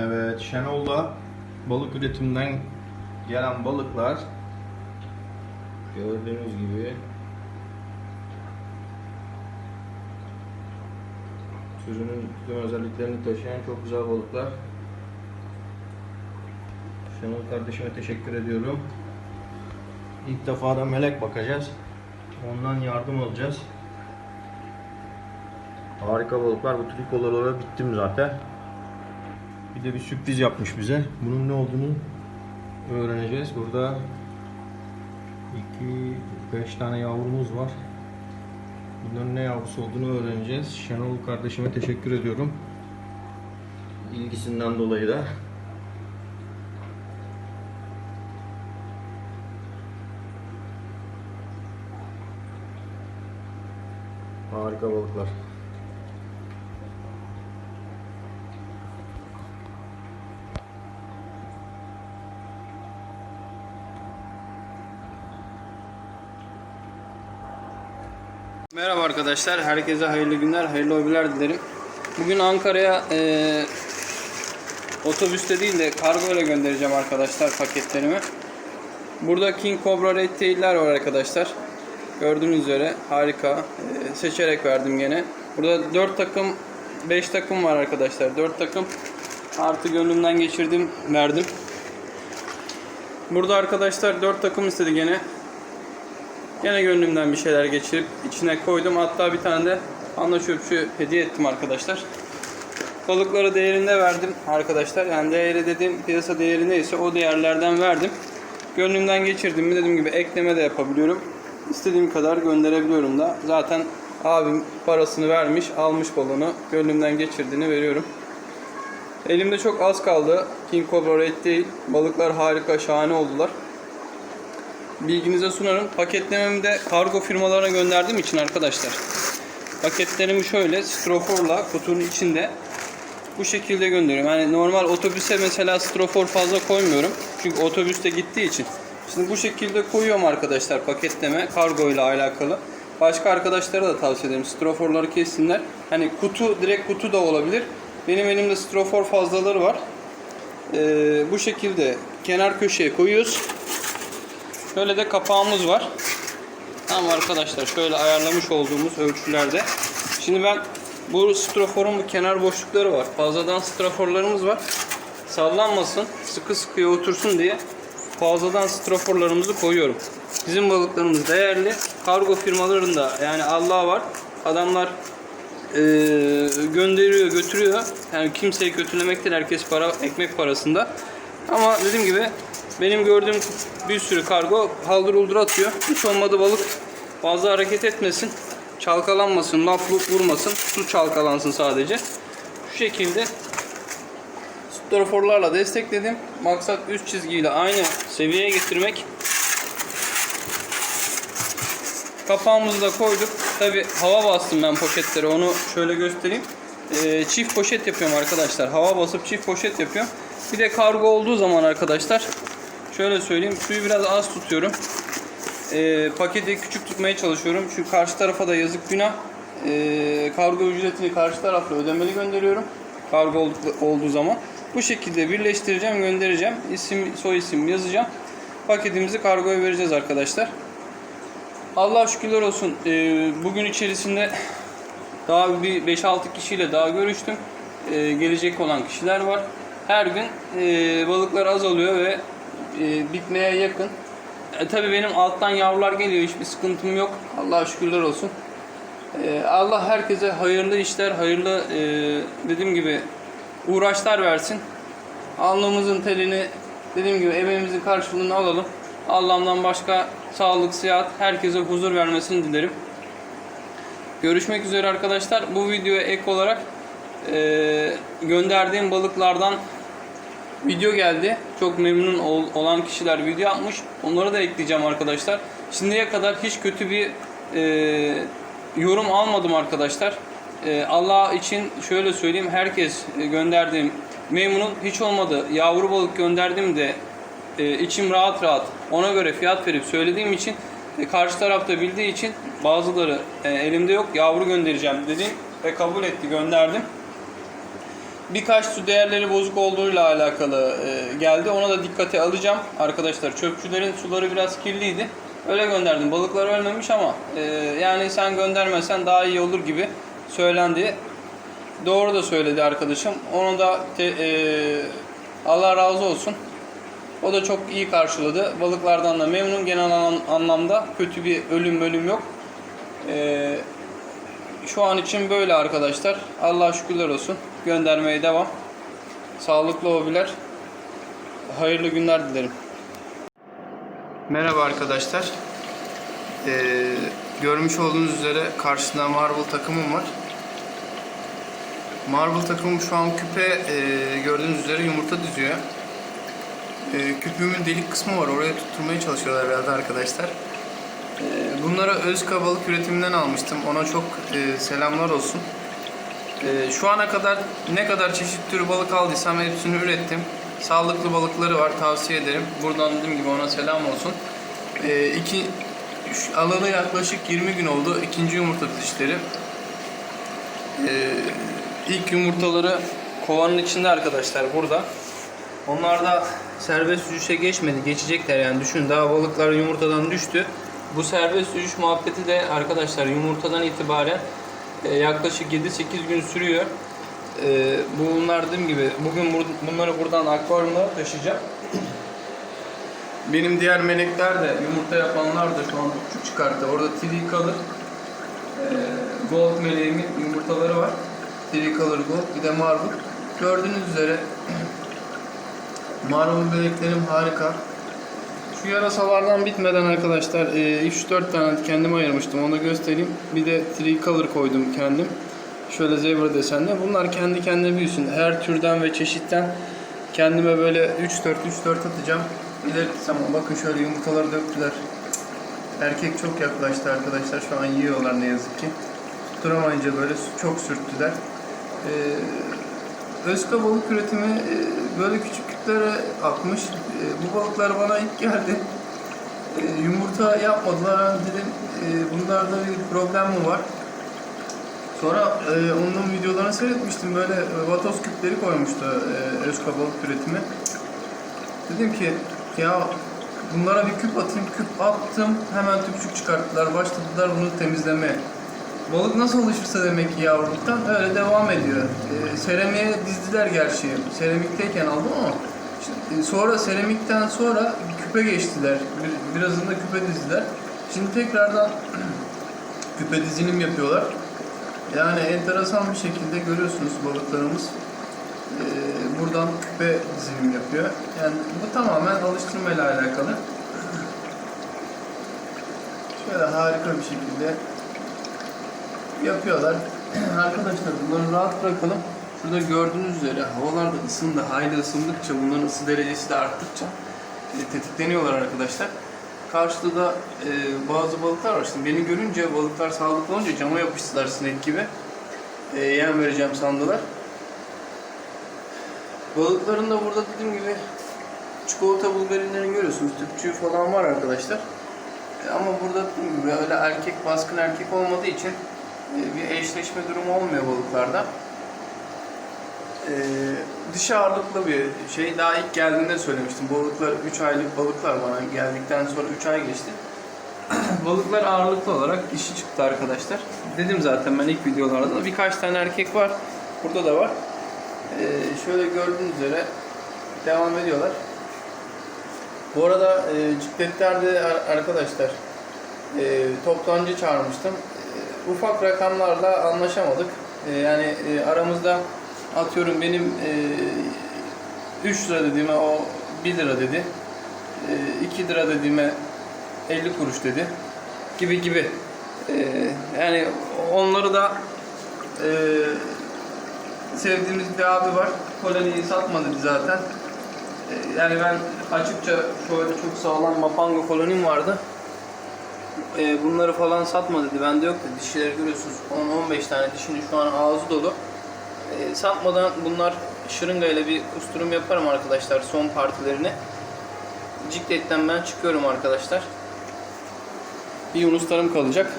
Evet, Şenol'da balık üretiminden gelen balıklar gördüğünüz gibi türünün tüm özelliklerini taşıyan çok güzel balıklar. Şenol kardeşime teşekkür ediyorum. İlk defa da melek bakacağız. Ondan yardım alacağız. Harika balıklar. Bu trikolara bittim zaten. Bir de bir sürpriz yapmış bize. Bunun ne olduğunu öğreneceğiz. Burada 2 5 tane yavrumuz var. Bunların ne yavrusu olduğunu öğreneceğiz. Şenol kardeşime teşekkür ediyorum. İlgisinden dolayı da. Harika balıklar. Merhaba arkadaşlar, herkese hayırlı günler, hayırlı hobiler dilerim. Bugün Ankara'ya eee otobüste değil de kargo ile göndereceğim arkadaşlar paketlerimi. Burada King Cobra Red Tail'ler var arkadaşlar. Gördüğünüz üzere harika. Eee, seçerek verdim gene. Burada 4 takım, 5 takım var arkadaşlar. 4 takım artı gönlümden geçirdim, verdim. Burada arkadaşlar 4 takım istedi gene. Gene gönlümden bir şeyler geçirip içine koydum. Hatta bir tane de anda çöpçü hediye ettim arkadaşlar. Balıkları değerinde verdim arkadaşlar. Yani değeri dediğim piyasa değeri neyse o değerlerden verdim. Gönlümden geçirdim mi dediğim gibi ekleme de yapabiliyorum. İstediğim kadar gönderebiliyorum da. Zaten abim parasını vermiş, almış balonu. Gönlümden geçirdiğini veriyorum. Elimde çok az kaldı. King Cobra Red değil. Balıklar harika, şahane oldular bilginize sunarım. Paketlememi de kargo firmalarına gönderdiğim için arkadaşlar. Paketlerimi şöyle stroforla kutunun içinde bu şekilde gönderiyorum. Yani normal otobüse mesela strofor fazla koymuyorum. Çünkü otobüste gittiği için. Şimdi bu şekilde koyuyorum arkadaşlar paketleme kargo ile alakalı. Başka arkadaşlara da tavsiye ederim. Stroforları kessinler. Hani kutu direkt kutu da olabilir. Benim elimde strofor fazlaları var. Ee, bu şekilde kenar köşeye koyuyoruz. Şöyle de kapağımız var. Tamam arkadaşlar şöyle ayarlamış olduğumuz ölçülerde. Şimdi ben bu stroforun bu kenar boşlukları var. Fazladan stroforlarımız var. Sallanmasın, sıkı sıkıya otursun diye fazladan stroforlarımızı koyuyorum. Bizim balıklarımız değerli. Kargo firmalarında yani Allah var. Adamlar eee, gönderiyor, götürüyor. Yani kimseyi kötülemektir. Herkes para, ekmek parasında. Ama dediğim gibi benim gördüğüm bir sürü kargo haldır uldur atıyor. Hiç olmadı balık fazla hareket etmesin. Çalkalanmasın, laf vurmasın. Su çalkalansın sadece. Şu şekilde stroforlarla destekledim. Maksat üst çizgiyle aynı seviyeye getirmek. Kapağımızı da koyduk. Tabi hava bastım ben poşetlere onu şöyle göstereyim. Ee, çift poşet yapıyorum arkadaşlar. Hava basıp çift poşet yapıyorum. Bir de kargo olduğu zaman arkadaşlar şöyle söyleyeyim suyu biraz az tutuyorum. Ee, paketi küçük tutmaya çalışıyorum. Çünkü karşı tarafa da yazık günah. Ee, kargo ücretini karşı tarafla ödemeli gönderiyorum. Kargo olduk- olduğu zaman. Bu şekilde birleştireceğim, göndereceğim. İsim, soy isim yazacağım. Paketimizi kargoya vereceğiz arkadaşlar. Allah şükürler olsun. Ee, bugün içerisinde daha bir 5-6 kişiyle daha görüştüm. Ee, gelecek olan kişiler var. Her gün e, balıklar azalıyor ve e, bitmeye yakın. E, tabii benim alttan yavrular geliyor. Hiçbir sıkıntım yok. Allah'a şükürler olsun. E, Allah herkese hayırlı işler, hayırlı e, dediğim gibi uğraşlar versin. Alnımızın telini dediğim gibi emeğimizin karşılığını alalım. Allah'ımdan başka sağlık, sıhhat, herkese huzur vermesini dilerim. Görüşmek üzere arkadaşlar. Bu videoya ek olarak e, gönderdiğim balıklardan video geldi. Çok memnun ol- olan kişiler video atmış. Onları da ekleyeceğim arkadaşlar. Şimdiye kadar hiç kötü bir e, yorum almadım arkadaşlar. E, Allah için şöyle söyleyeyim. Herkes gönderdiğim memnun. Hiç olmadı. Yavru balık gönderdim de e, içim rahat rahat ona göre fiyat verip söylediğim için e, karşı tarafta bildiği için bazıları e, elimde yok yavru göndereceğim dedim ve kabul etti gönderdim. Birkaç su değerleri bozuk olduğuyla alakalı e, geldi. Ona da dikkate alacağım. Arkadaşlar çöpçülerin suları biraz kirliydi. Öyle gönderdim. Balıklar ölmemiş ama e, yani sen göndermesen daha iyi olur gibi söylendi. Doğru da söyledi arkadaşım. Onu da te- e, Allah razı olsun. O da çok iyi karşıladı. Balıklardan da memnun. Genel an- anlamda kötü bir ölüm bölüm yok. E, şu an için böyle arkadaşlar. Allah şükürler olsun. Göndermeye devam. Sağlıklı hobiler. Hayırlı günler dilerim. Merhaba arkadaşlar. Ee, görmüş olduğunuz üzere karşısında Marvel takımım var. Marvel takımım şu an küpe e, gördüğünüz üzere yumurta diziyor. E, küpümün delik kısmı var. Oraya tutturmaya çalışıyorlar herhalde arkadaşlar. E, bunları Özka balık üretiminden almıştım. Ona çok e, selamlar olsun. E, şu ana kadar ne kadar çeşit türü balık aldıysam hepsini ürettim. Sağlıklı balıkları var tavsiye ederim. Buradan dediğim gibi ona selam olsun. E, iki, alalı yaklaşık 20 gün oldu. İkinci yumurta dişleri. Ee, ilk yumurtaları kovanın içinde arkadaşlar burada. Onlar da serbest düşüşe geçmedi. Geçecekler yani düşün daha balıklar yumurtadan düştü. Bu serbest düşüş muhabbeti de arkadaşlar yumurtadan itibaren yaklaşık 7-8 gün sürüyor. E, bunlar dediğim gibi bugün bunları buradan akvaryumlara taşıyacağım. Benim diğer melekler de yumurta yapanlar da şu an küçük çıkarttı. Orada TV kalır. Ee, Gold meleğimin yumurtaları var. Tricolor Gold bir de Marble. Gördüğünüz üzere Marble meleklerim harika. Şu yarasalardan bitmeden arkadaşlar e, 3-4 tane kendim ayırmıştım onu göstereyim. Bir de Tricolor koydum kendim. Şöyle zebra desenli. Bunlar kendi kendine büyüsün. Her türden ve çeşitten kendime böyle 3-4 3-4 atacağım. İlerletsem bakın şöyle yumurtaları döktüler. Erkek çok yaklaştı arkadaşlar. Şu an yiyorlar ne yazık ki. Tutturamayınca böyle çok sürttüler. Ee, Özka balık üretimi e, böyle küçük kütlere atmış. E, bu balıklar bana ilk geldi. E, yumurta yapmadılar. Dedim e, bunlarda bir problem mi var? Sonra e, onun videolarını seyretmiştim. Böyle e, vatoz küpleri koymuştu e, Özka balık üretimi. Dedim ki ya bunlara bir küp atayım. Küp attım. Hemen tüpçük çıkarttılar. Başladılar bunu temizlemeye. Balık nasıl alışırsa demek ki yavruluktan öyle devam ediyor. Ee, seramiğe dizdiler gerçi. Seramikteyken aldım ama şimdi, e, sonra seramikten sonra küpe geçtiler. Bir, birazında küpe dizdiler. Şimdi tekrardan küpe dizilim yapıyorlar. Yani enteresan bir şekilde görüyorsunuz balıklarımız e, buradan küpe dizilim yapıyor. Yani bu tamamen alıştırmayla alakalı. Şöyle harika bir şekilde yapıyorlar. Arkadaşlar bunları rahat bırakalım. Şurada gördüğünüz üzere havalar da ısındı. Hayli ısındıkça bunların ısı derecesi de arttıkça e, tetikleniyorlar arkadaşlar. Karşıda da e, bazı balıklar var. Şimdi beni görünce balıklar sağlıklı olunca cama yapıştılar sinek gibi. E, yem vereceğim sandılar. Balıkların da burada dediğim gibi çikolata bulgarinlerini görüyorsunuz. Tüpçüğü falan var arkadaşlar. E, Ama burada dediğim gibi öyle erkek baskın erkek olmadığı için e, bir eşleşme durumu olmuyor balıklarda. E, dişi ağırlıklı bir şey. Daha ilk geldiğinde söylemiştim. Balıklar 3 aylık balıklar bana geldikten sonra 3 ay geçti. balıklar ağırlıklı olarak dişi çıktı arkadaşlar. Dedim zaten ben ilk videolarda da birkaç tane erkek var. Burada da var. E, şöyle gördüğünüz üzere devam ediyorlar. Bu arada e, cikletlerde ar- arkadaşlar e, toptancı çağırmıştım. E, ufak rakamlarla anlaşamadık. E, yani e, aramızda atıyorum benim e, 3 lira dediğime o 1 lira dedi. E, 2 lira dediğime 50 kuruş dedi. Gibi gibi. E, yani onları da e, sevdiğimiz bir abi var. Koloniyi satmadı zaten. Ee, Yani ben açıkça şöyle çok sağlam Mapanga kolonim vardı. Ee, bunları falan satma dedi. Bende yok dedi. Dişileri görüyorsunuz 10-15 tane dişinin şu an ağzı dolu. Ee, satmadan bunlar şırıngayla bir kusturum yaparım arkadaşlar son partilerini. Cikletten ben çıkıyorum arkadaşlar. Bir yunuslarım kalacak.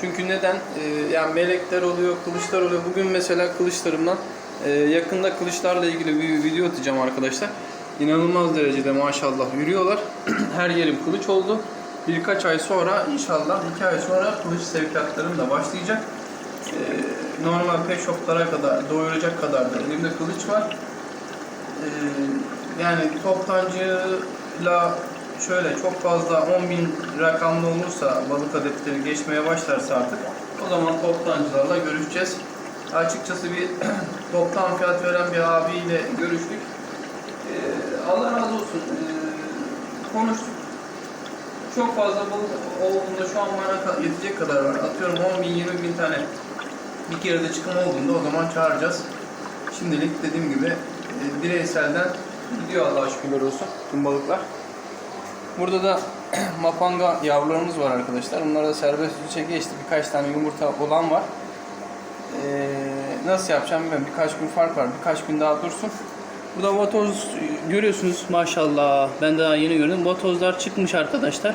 Çünkü neden? Ee, yani melekler oluyor, kılıçlar oluyor. Bugün mesela kılıçlarımdan e, yakında kılıçlarla ilgili bir video atacağım arkadaşlar. İnanılmaz derecede maşallah yürüyorlar. Her yerim kılıç oldu. Birkaç ay sonra inşallah iki ay sonra kılıç sevkiyatlarım da başlayacak. Normal pet shoplara kadar doyuracak kadar da elimde kılıç var. Ee, yani toptancıyla şöyle çok fazla 10.000 rakamlı olursa balık adetleri geçmeye başlarsa artık o zaman toptancılarla görüşeceğiz. Açıkçası bir toptan fiyat veren bir abiyle görüştük. Ee, Allah razı olsun. Ee, konuştuk. Çok fazla balık olduğunda şu an bana yetecek kadar var. Atıyorum 10 bin 20 bin tane bir kere de çıkım olduğunda o zaman çağıracağız. Şimdilik dediğim gibi e, bireyselden gidiyor Allah'a şükürler olsun tüm balıklar. Burada da mapanga yavrularımız var arkadaşlar. Bunlara da serbest düşe geçti. Birkaç tane yumurta olan var. Ee, nasıl yapacağım bilmiyorum. Birkaç gün fark var. Birkaç gün daha dursun. Burada vatoz görüyorsunuz maşallah. Ben daha yeni gördüm. Vatozlar çıkmış arkadaşlar.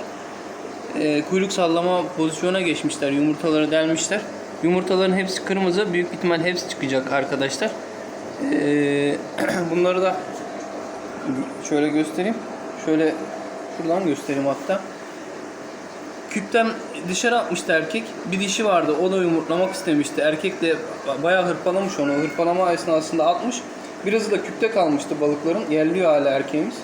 Ee, kuyruk sallama pozisyona geçmişler. Yumurtaları delmişler. Yumurtaların hepsi kırmızı. Büyük ihtimal hepsi çıkacak arkadaşlar. Ee, bunları da şöyle göstereyim. Şöyle şuradan göstereyim hatta. Küpten dışarı atmıştı erkek. Bir dişi vardı. O da yumurtlamak istemişti. Erkek de bayağı hırpalamış onu. Hırpalama esnasında atmış. Birazı da küpte kalmıştı balıkların. Yerliyor hala erkeğimiz.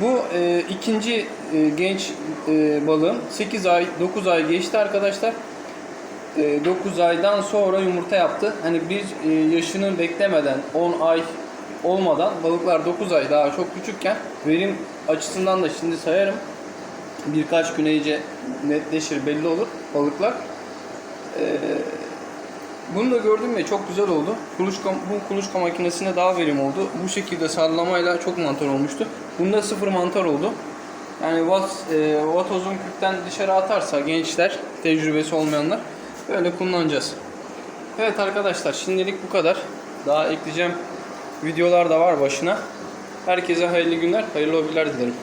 Bu e, ikinci e, genç e, balığım. 8 ay, 9 ay geçti arkadaşlar. 9 aydan sonra yumurta yaptı. Hani bir e, yaşını beklemeden 10 ay olmadan balıklar 9 ay daha çok küçükken verim açısından da şimdi sayarım. Birkaç güne iyice netleşir belli olur balıklar. Ee, bunu da gördüm ve çok güzel oldu. Kuluçka, bu kuluçka makinesine daha verim oldu. Bu şekilde sallamayla çok mantar olmuştu. Bunda sıfır mantar oldu. Yani vat, e, vatozun küpten dışarı atarsa gençler, tecrübesi olmayanlar böyle kullanacağız. Evet arkadaşlar şimdilik bu kadar. Daha ekleyeceğim videolar da var başına. Herkese hayırlı günler, hayırlı hobiler dilerim.